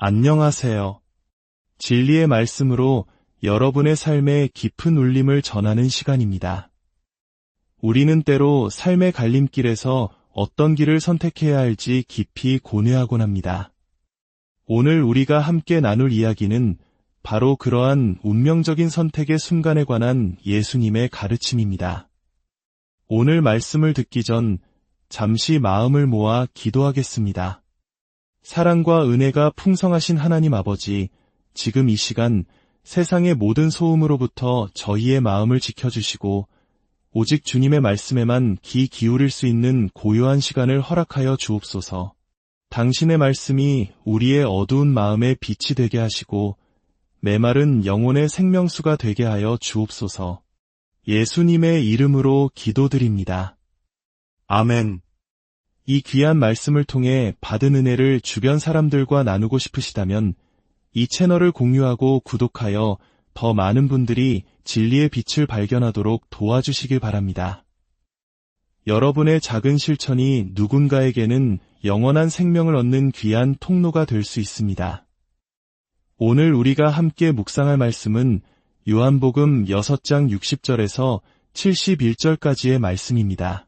안녕하세요. 진리의 말씀으로 여러분의 삶에 깊은 울림을 전하는 시간입니다. 우리는 때로 삶의 갈림길에서 어떤 길을 선택해야 할지 깊이 고뇌하곤 합니다. 오늘 우리가 함께 나눌 이야기는 바로 그러한 운명적인 선택의 순간에 관한 예수님의 가르침입니다. 오늘 말씀을 듣기 전 잠시 마음을 모아 기도하겠습니다. 사랑과 은혜가 풍성하신 하나님 아버지, 지금 이 시간 세상의 모든 소음으로부터 저희의 마음을 지켜주시고 오직 주님의 말씀에만 귀 기울일 수 있는 고요한 시간을 허락하여 주옵소서. 당신의 말씀이 우리의 어두운 마음에 빛이 되게 하시고 메마른 영혼의 생명수가 되게 하여 주옵소서. 예수님의 이름으로 기도드립니다. 아멘. 이 귀한 말씀을 통해 받은 은혜를 주변 사람들과 나누고 싶으시다면 이 채널을 공유하고 구독하여 더 많은 분들이 진리의 빛을 발견하도록 도와주시길 바랍니다. 여러분의 작은 실천이 누군가에게는 영원한 생명을 얻는 귀한 통로가 될 수 있습니다. 오늘 우리가 함께 묵상할 말씀은 요한복음 6장 60절에서 71절까지의 말씀입니다.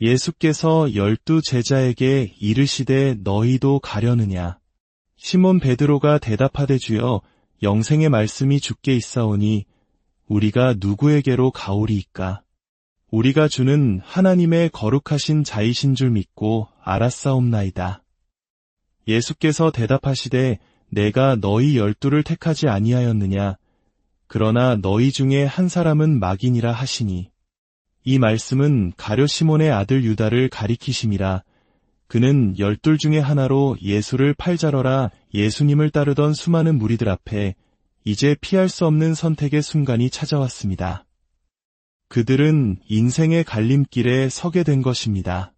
예수께서 열두 제자에게 이르시되 너희도 가려느냐. 시몬 베드로가 대답하되 주여 영생의 말씀이 죽게 있사오니 우리가 누구에게로 가오리이까. 우리가 주는 하나님의 거룩하신 자이신 줄 믿고 알았사옵나이다. 예수께서 대답하시되 내가 너희 열두를 택하지 아니하였느냐. 그러나 너희 중에 한 사람은 막인이라 하시니 이 말씀은 가룟 시몬의 아들 유다를 가리키심이라 그는 열둘 중에 하나로 예수를 팔자러라 예수님을 따르던 수많은 무리들 앞에 이제 피할 수 없는 선택의 순간이 찾아왔습니다. 그들은 인생의 갈림길에 서게 된 것입니다.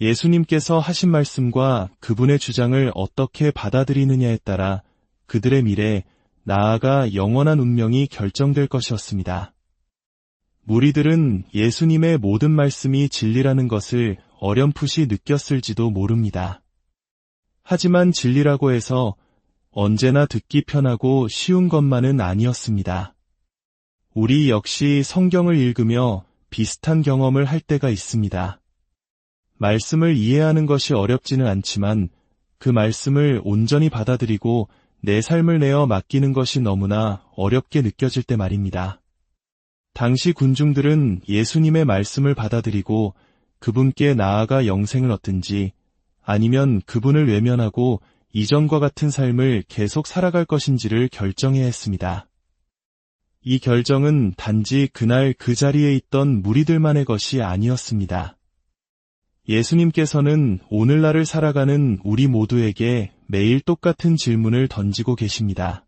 예수님께서 하신 말씀과 그분의 주장을 어떻게 받아들이느냐에 따라 그들의 미래, 나아가 영원한 운명이 결정될 것이었습니다. 무리들은 예수님의 모든 말씀이 진리라는 것을 어렴풋이 느꼈을지도 모릅니다. 하지만 진리라고 해서 언제나 듣기 편하고 쉬운 것만은 아니었습니다. 우리 역시 성경을 읽으며 비슷한 경험을 할 때가 있습니다. 말씀을 이해하는 것이 어렵지는 않지만 그 말씀을 온전히 받아들이고 내 삶을 내어 맡기는 것이 너무나 어렵게 느껴질 때 말입니다. 당시 군중들은 예수님의 말씀을 받아들이고 그분께 나아가 영생을 얻든지 아니면 그분을 외면하고 이전과 같은 삶을 계속 살아갈 것인지를 결정해야 했습니다. 이 결정은 단지 그날 그 자리에 있던 무리들만의 것이 아니었습니다. 예수님께서는 오늘날을 살아가는 우리 모두에게 매일 똑같은 질문을 던지고 계십니다.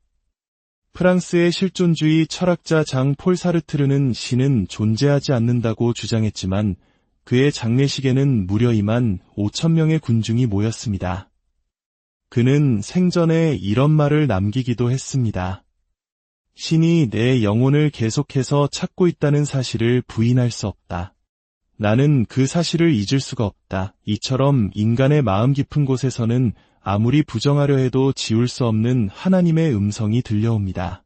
프랑스의 실존주의 철학자 장 폴 사르트르는 신은 존재하지 않는다고 주장했지만 그의 장례식에는 무려 2만 5천 명의 군중이 모였습니다. 그는 생전에 이런 말을 남기기도 했습니다. 신이 내 영혼을 계속해서 찾고 있다는 사실을 부인할 수 없다. 나는 그 사실을 잊을 수가 없다. 이처럼 인간의 마음 깊은 곳에서는 아무리 부정하려 해도 지울 수 없는 하나님의 음성이 들려옵니다.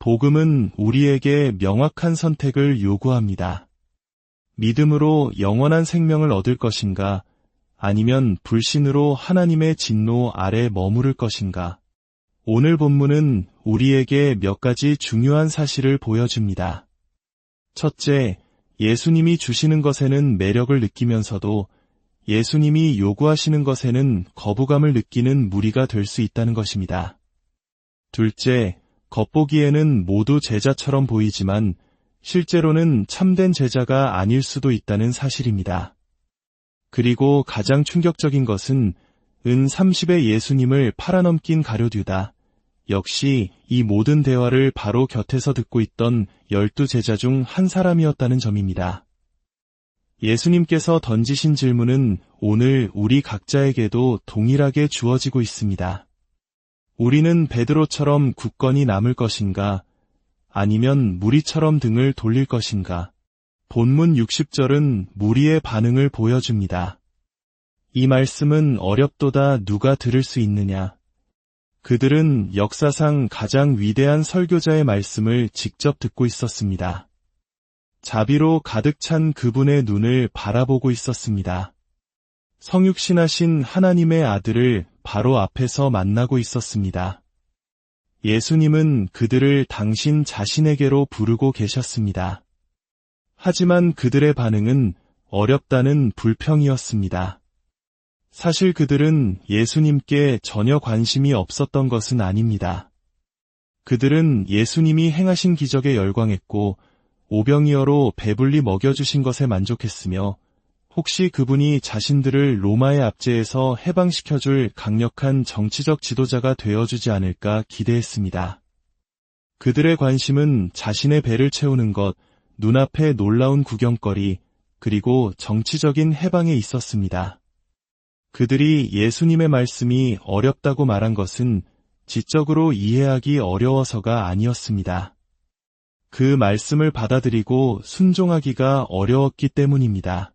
복음은 우리에게 명확한 선택을 요구합니다. 믿음으로 영원한 생명을 얻을 것인가, 아니면 불신으로 하나님의 진노 아래 머무를 것인가? 오늘 본문은 우리에게 몇 가지 중요한 사실을 보여줍니다. 첫째, 예수님이 주시는 것에는 매력을 느끼면서도 예수님이 요구하시는 것에는 거부감을 느끼는 무리가 될 수 있다는 것입니다. 둘째, 겉보기에는 모두 제자처럼 보이지만 실제로는 참된 제자가 아닐 수도 있다는 사실입니다. 그리고 가장 충격적인 것은 은 30의 예수님을 팔아넘긴 가룟유다. 역시 이 모든 대화를 바로 곁에서 듣고 있던 열두 제자 중 한 사람이었다는 점입니다. 예수님께서 던지신 질문은 오늘 우리 각자에게도 동일하게 주어지고 있습니다. 우리는 베드로처럼 굳건히 남을 것인가? 아니면 무리처럼 등을 돌릴 것인가? 본문 60절은 무리의 반응을 보여줍니다. 이 말씀은 어렵도다 누가 들을 수 있느냐? 그들은 역사상 가장 위대한 설교자의 말씀을 직접 듣고 있었습니다. 자비로 가득 찬 그분의 눈을 바라보고 있었습니다. 성육신하신 하나님의 아들을 바로 앞에서 만나고 있었습니다. 예수님은 그들을 당신 자신에게로 부르고 계셨습니다. 하지만 그들의 반응은 어렵다는 불평이었습니다. 사실 그들은 예수님께 전혀 관심이 없었던 것은 아닙니다. 그들은 예수님이 행하신 기적에 열광했고 오병이어로 배불리 먹여주신 것에 만족했으며 혹시 그분이 자신들을 로마의 압제에서 해방시켜줄 강력한 정치적 지도자가 되어주지 않을까 기대했습니다. 그들의 관심은 자신의 배를 채우는 것, 눈앞의 놀라운 구경거리, 그리고 정치적인 해방에 있었습니다. 그들이 예수님의 말씀이 어렵다고 말한 것은 지적으로 이해하기 어려워서가 아니었습니다. 그 말씀을 받아들이고 순종하기가 어려웠기 때문입니다.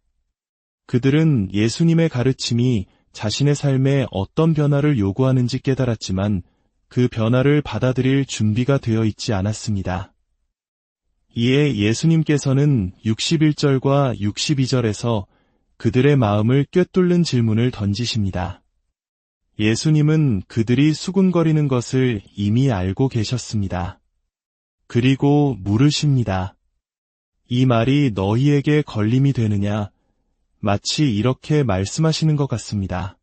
그들은 예수님의 가르침이 자신의 삶에 어떤 변화를 요구하는지 깨달았지만 그 변화를 받아들일 준비가 되어 있지 않았습니다. 이에 예수님께서는 61절과 62절에서 그들의 마음을 꿰뚫는 질문을 던지십니다. 예수님은 그들이 수군거리는 것을 이미 알고 계셨습니다. 그리고 물으십니다. 이 말이 너희에게 걸림이 되느냐? 마치 이렇게 말씀하시는 것 같습니다.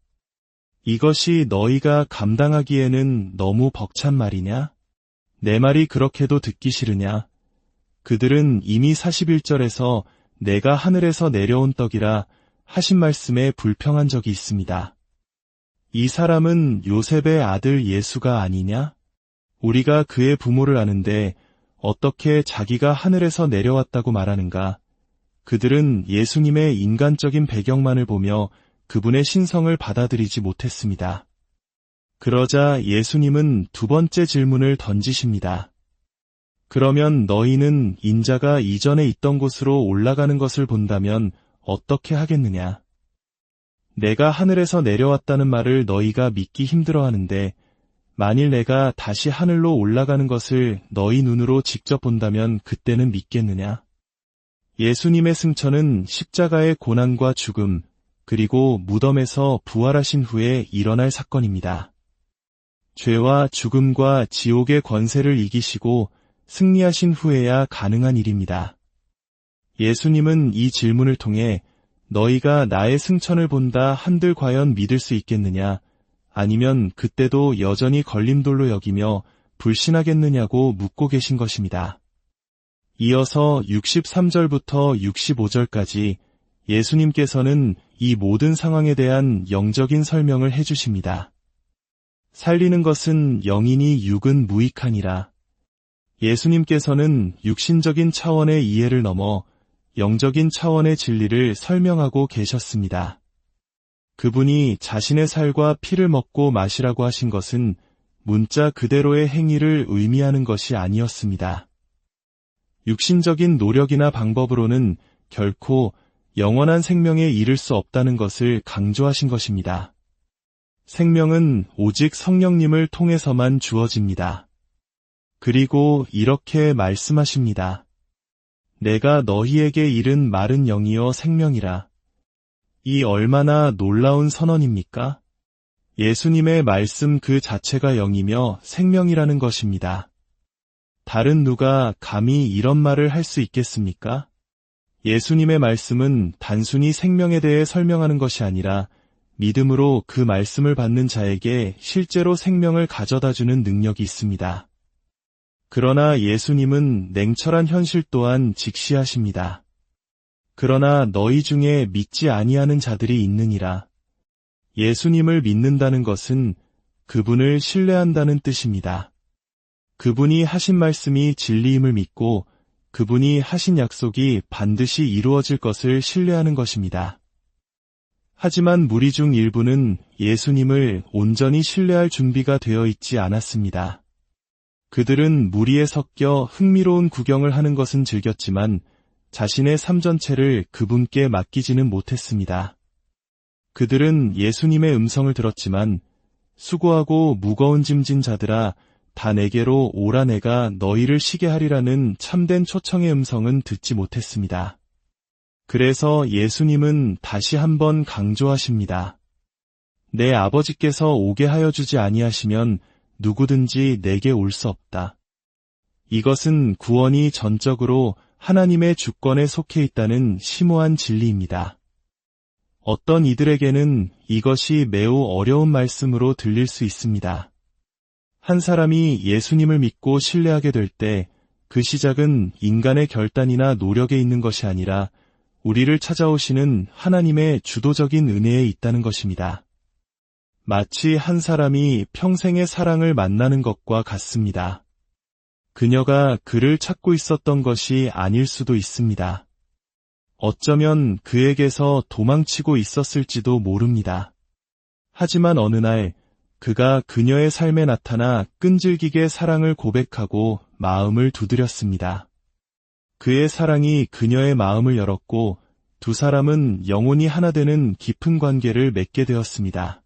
이것이 너희가 감당하기에는 너무 벅찬 말이냐? 내 말이 그렇게도 듣기 싫으냐? 그들은 이미 41절에서 내가 하늘에서 내려온 떡이라 하신 말씀에 불평한 적이 있습니다. 이 사람은 요셉의 아들 예수가 아니냐? 우리가 그의 부모를 아는데 어떻게 자기가 하늘에서 내려왔다고 말하는가? 그들은 예수님의 인간적인 배경만을 보며 그분의 신성을 받아들이지 못했습니다. 그러자 예수님은 두 번째 질문을 던지십니다. 그러면 너희는 인자가 이전에 있던 곳으로 올라가는 것을 본다면 어떻게 하겠느냐? 내가 하늘에서 내려왔다는 말을 너희가 믿기 힘들어 하는데, 만일 내가 다시 하늘로 올라가는 것을 너희 눈으로 직접 본다면 그때는 믿겠느냐? 예수님의 승천은 십자가의 고난과 죽음, 그리고 무덤에서 부활하신 후에 일어날 사건입니다. 죄와 죽음과 지옥의 권세를 이기시고 승리하신 후에야 가능한 일입니다. 예수님은 이 질문을 통해 너희가 나의 승천을 본다 한들 과연 믿을 수 있겠느냐 아니면 그때도 여전히 걸림돌로 여기며 불신하겠느냐고 묻고 계신 것입니다. 이어서 63절부터 65절까지 예수님께서는 이 모든 상황에 대한 영적인 설명을 해주십니다. 살리는 것은 영인이 육은 무익하니라. 예수님께서는 육신적인 차원의 이해를 넘어 영적인 차원의 진리를 설명하고 계셨습니다. 그분이 자신의 살과 피를 먹고 마시라고 하신 것은 문자 그대로의 행위를 의미하는 것이 아니었습니다. 육신적인 노력이나 방법으로는 결코 영원한 생명에 이를 수 없다는 것을 강조하신 것입니다. 생명은 오직 성령님을 통해서만 주어집니다. 그리고 이렇게 말씀하십니다. 내가 너희에게 이른 마른 영이여 생명이라. 이 얼마나 놀라운 선언입니까? 예수님의 말씀 그 자체가 영이며 생명이라는 것입니다. 다른 누가 감히 이런 말을 할 수 있겠습니까? 예수님의 말씀은 단순히 생명에 대해 설명하는 것이 아니라 믿음으로 그 말씀을 받는 자에게 실제로 생명을 가져다 주는 능력이 있습니다. 그러나 예수님은 냉철한 현실 또한 직시하십니다. 그러나 너희 중에 믿지 아니하는 자들이 있느니라. 예수님을 믿는다는 것은 그분을 신뢰한다는 뜻입니다. 그분이 하신 말씀이 진리임을 믿고 그분이 하신 약속이 반드시 이루어질 것을 신뢰하는 것입니다. 하지만 무리 중 일부는 예수님을 온전히 신뢰할 준비가 되어 있지 않았습니다. 그들은 무리에 섞여 흥미로운 구경을 하는 것은 즐겼지만 자신의 삶 전체를 그분께 맡기지는 못했습니다. 그들은 예수님의 음성을 들었지만 수고하고 무거운 짐진 자들아 다 내게로 오라 내가 너희를 쉬게 하리라는 참된 초청의 음성은 듣지 못했습니다. 그래서 예수님은 다시 한번 강조하십니다. 내 아버지께서 오게 하여 주지 아니하시면 누구든지 내게 올 수 없다. 이것은 구원이 전적으로 하나님의 주권에 속해 있다는 심오한 진리입니다. 어떤 이들에게는 이것이 매우 어려운 말씀으로 들릴 수 있습니다. 한 사람이 예수님을 믿고 신뢰하게 될 때 그 시작은 인간의 결단이나 노력에 있는 것이 아니라 우리를 찾아오시는 하나님의 주도적인 은혜에 있다는 것입니다. 마치 한 사람이 평생의 사랑을 만나는 것과 같습니다. 그녀가 그를 찾고 있었던 것이 아닐 수도 있습니다. 어쩌면 그에게서 도망치고 있었을지도 모릅니다. 하지만 어느 날 그가 그녀의 삶에 나타나 끈질기게 사랑을 고백하고 마음을 두드렸습니다. 그의 사랑이 그녀의 마음을 열었고 두 사람은 영혼이 하나 되는 깊은 관계를 맺게 되었습니다.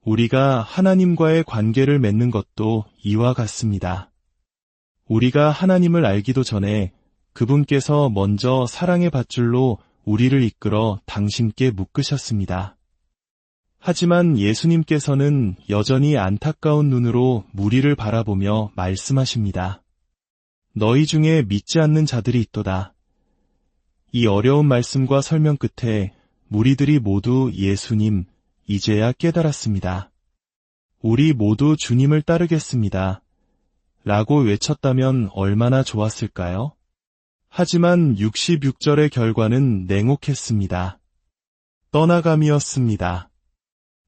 우리가 하나님과의 관계를 맺는 것도 이와 같습니다. 우리가 하나님을 알기도 전에 그분께서 먼저 사랑의 밧줄로 우리를 이끌어 당신께 묶으셨습니다. 하지만 예수님께서는 여전히 안타까운 눈으로 무리를 바라보며 말씀하십니다. 너희 중에 믿지 않는 자들이 있도다. 이 어려운 말씀과 설명 끝에 무리들이 모두 예수님, 이제야 깨달았습니다. 우리 모두 주님을 따르겠습니다. 라고 외쳤다면 얼마나 좋았을까요? 하지만 66절의 결과는 냉혹했습니다. 떠나감이었습니다.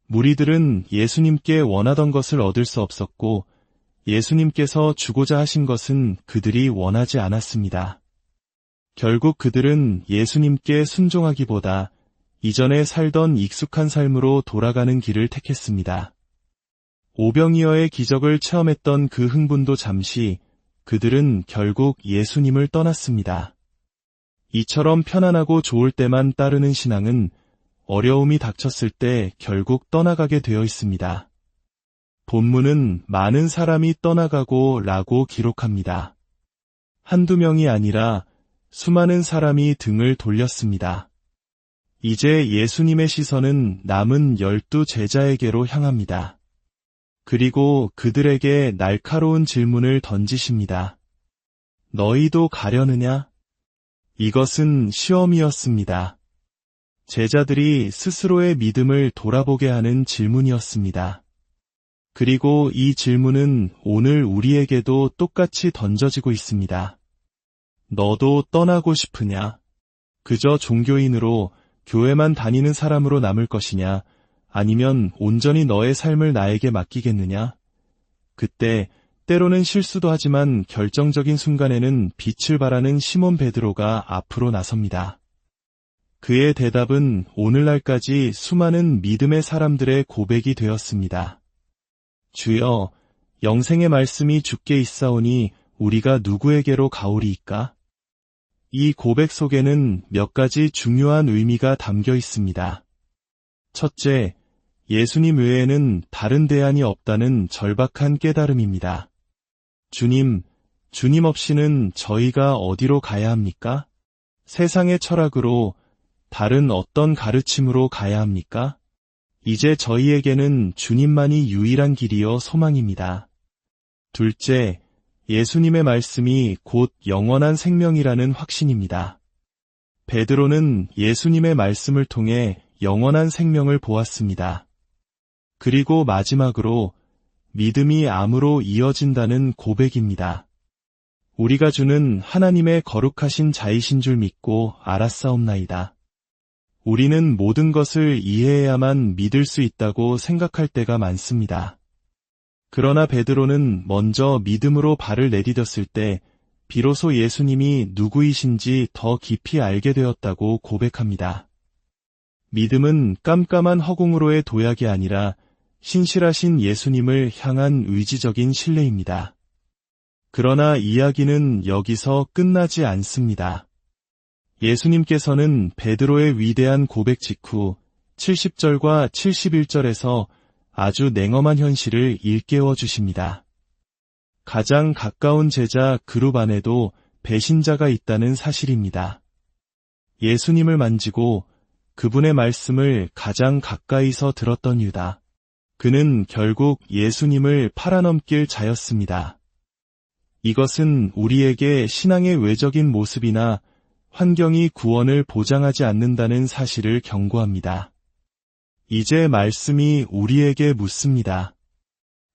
무리들은 예수님께 원하던 것을 얻을 수 없었고 예수님께서 주고자 하신 것은 그들이 원하지 않았습니다. 결국 그들은 예수님께 순종하기보다 이전에 살던 익숙한 삶으로 돌아가는 길을 택했습니다. 오병이어의 기적을 체험했던 그 흥분도 잠시 그들은 결국 예수님을 떠났습니다. 이처럼 편안하고 좋을 때만 따르는 신앙은 어려움이 닥쳤을 때 결국 떠나가게 되어 있습니다. 본문은 많은 사람이 떠나가고 라고 기록합니다. 한두 명이 아니라 수많은 사람이 등을 돌렸습니다. 이제 예수님의 시선은 남은 열두 제자에게로 향합니다. 그리고 그들에게 날카로운 질문을 던지십니다. 너희도 가려느냐? 이것은 시험이었습니다. 제자들이 스스로의 믿음을 돌아보게 하는 질문이었습니다. 그리고 이 질문은 오늘 우리에게도 똑같이 던져지고 있습니다. 너도 떠나고 싶으냐? 그저 종교인으로 교회만 다니는 사람으로 남을 것이냐? 아니면 온전히 너의 삶을 나에게 맡기겠느냐? 그때 때로는 실수도 하지만 결정적인 순간에는 빛을 발하는 시몬 베드로가 앞으로 나섭니다. 그의 대답은 오늘날까지 수많은 믿음의 사람들의 고백이 되었습니다. 주여, 영생의 말씀이 죽게 있사오니 우리가 누구에게로 가오리이까? 이 고백 속에는 몇 가지 중요한 의미가 담겨 있습니다. 첫째, 예수님 외에는 다른 대안이 없다는 절박한 깨달음입니다. 주님, 주님 없이는 저희가 어디로 가야 합니까? 세상의 철학으로 다른 어떤 가르침으로 가야 합니까? 이제 저희에게는 주님만이 유일한 길이요 소망입니다. 둘째, 예수님의 말씀이 곧 영원한 생명이라는 확신입니다. 베드로는 예수님의 말씀을 통해 영원한 생명을 보았습니다. 그리고 마지막으로 믿음이 암으로 이어진다는 고백입니다. 우리가 주는 하나님의 거룩하신 자이신 줄 믿고 알았사옵나이다. 우리는 모든 것을 이해해야만 믿을 수 있다고 생각할 때가 많습니다. 그러나 베드로는 먼저 믿음으로 발을 내디뎠을 때 비로소 예수님이 누구이신지 더 깊이 알게 되었다고 고백합니다. 믿음은 깜깜한 허공으로의 도약이 아니라 신실하신 예수님을 향한 의지적인 신뢰입니다. 그러나 이야기는 여기서 끝나지 않습니다. 예수님께서는 베드로의 위대한 고백 직후 70절과 71절에서 아주 냉엄한 현실을 일깨워 주십니다. 가장 가까운 제자 그룹 안에도 배신자가 있다는 사실입니다. 예수님을 만지고 그분의 말씀을 가장 가까이서 들었던 유다. 그는 결국 예수님을 팔아넘길 자였습니다. 이것은 우리에게 신앙의 외적인 모습이나 환경이 구원을 보장하지 않는다는 사실을 경고합니다. 이제 말씀이 우리에게 묻습니다.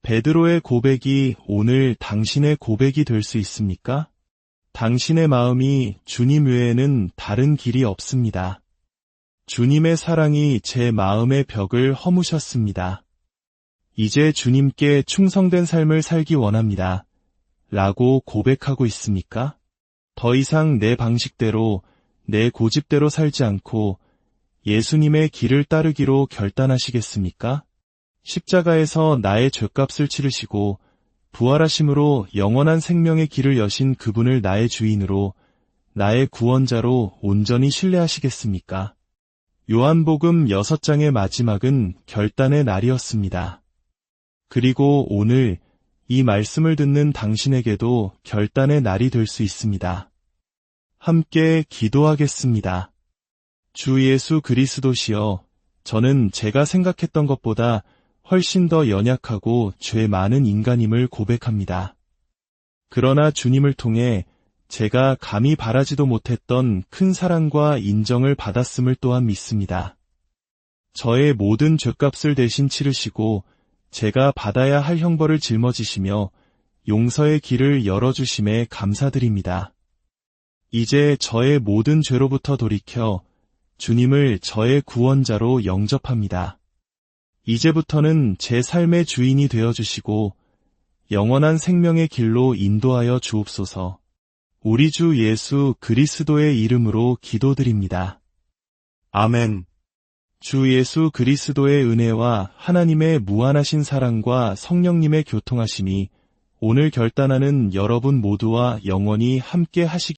베드로의 고백이 오늘 당신의 고백이 될 수 있습니까? 당신의 마음이 주님 외에는 다른 길이 없습니다. 주님의 사랑이 제 마음의 벽을 허무셨습니다. 이제 주님께 충성된 삶을 살기 원합니다. 라고 고백하고 있습니까? 더 이상 내 방식대로, 내 고집대로 살지 않고 예수님의 길을 따르기로 결단하시겠습니까? 십자가에서 나의 죄값을 치르시고 부활하심으로 영원한 생명의 길을 여신 그분을 나의 주인으로 나의 구원자로 온전히 신뢰하시겠습니까? 요한복음 6장의 마지막은 결단의 날이었습니다. 그리고 오늘 이 말씀을 듣는 당신에게도 결단의 날이 될 수 있습니다. 함께 기도하겠습니다. 주 예수 그리스도시여, 저는 제가 생각했던 것보다 훨씬 더 연약하고 죄 많은 인간임을 고백합니다. 그러나 주님을 통해 제가 감히 바라지도 못했던 큰 사랑과 인정을 받았음을 또한 믿습니다. 저의 모든 죄값을 대신 치르시고 제가 받아야 할 형벌을 짊어지시며 용서의 길을 열어주심에 감사드립니다. 이제 저의 모든 죄로부터 돌이켜 주님을 저의 구원자로 영접합니다. 이제부터는 제 삶의 주인이 되어주시고 영원한 생명의 길로 인도하여 주옵소서 우리 주 예수 그리스도의 이름으로 기도드립니다. 아멘. 주 예수 그리스도의 은혜와 하나님의 무한하신 사랑과 성령님의 교통하심이 오늘 결단하는 여러분 모두와 영원히 함께 하시기